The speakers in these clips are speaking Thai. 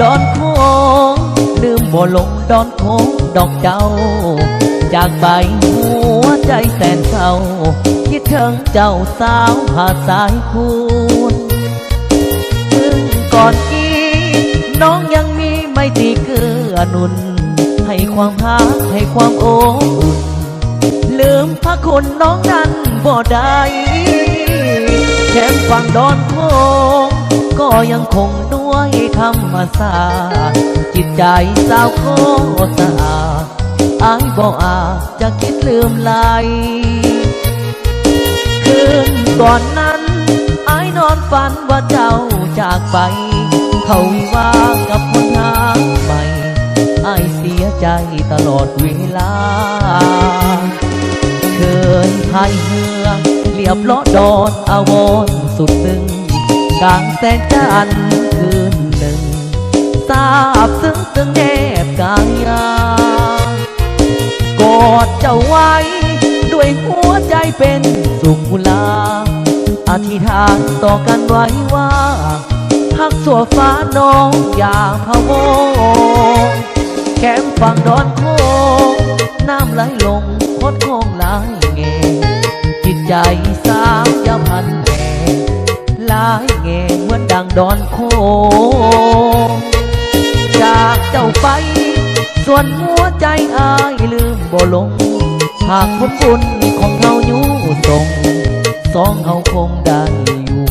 ดอนโคงลืมบ่ลงดอนโคงดอกเจ้า จากไปหัวใจแสนเศร้าคิดถึงเจ้าสาวหาสายคูนซึ่งก่อนกี้น้องยังมีไม่ตีเกื้อนุน ให้ความรักให้ความโอบอุ่นลืมพระคุณน้องนั้นบ่ได้แค่ฟังดอนโคงก็ยังคงด้วย ธรรมศาสตร์จิตใจสาวโคสะอาดอายบ่อาจะคิดลืมไหลคืนก่อนนั้นอายนอนฝันว่าเจ้าจากไป เขาวิวากับคนหาใหม่อายเสียใจตลอดเวลา เคยพายเรือเรียบล้อดอนอาวรณ์สุดตึงกลางแสงจันทร์ เป็นสุขลา อธิษฐานต่อกันไว้ว่าหักสัวฟ้าน้องอย่าพะวงแก้มฝั่งดอนโคงน้ำไหลลงคดโคงไหลเงจิตใจสาวยาพันแก่ไหลเงเหมือนดังดอนโคงจากเจ้าไป ส่วนหัวใจอายลืมบ่ลง หากคนบุญของเฮาอยู่ตรง สองเฮาคงได้อยู่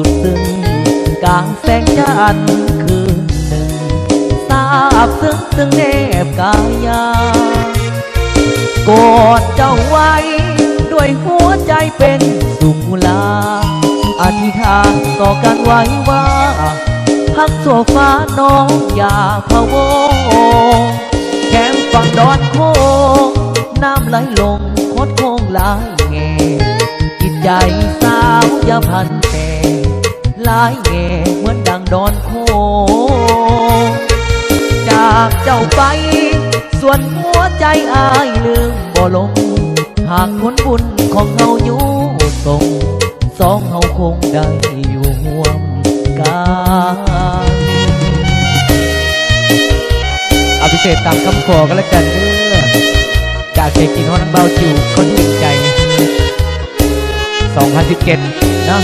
สุดซึ้งกลางแสงจันทร์คืนหนึ่งทราบซึ้งซึ้งแนบกายากอดเจ้าไว้ด้วยหัวใจเป็นสุขลา อธิษฐานต่อกันไว้ว่าพักโซฟาน้องอย่าพะวงายแง่เหมือนดังดอนโคงจากเจ้าไป ส่วนหัวใจอายลืมบ่ลง หากผลบุญของเฮาอยู่ทรงสองเฮาคงได้อยู่ห่วมกันอาพิเศษตามคำขอกันแล้วกันเด้อจากเจกินฮอนเบาจิวคนหนึ่งใจ 2017 นะ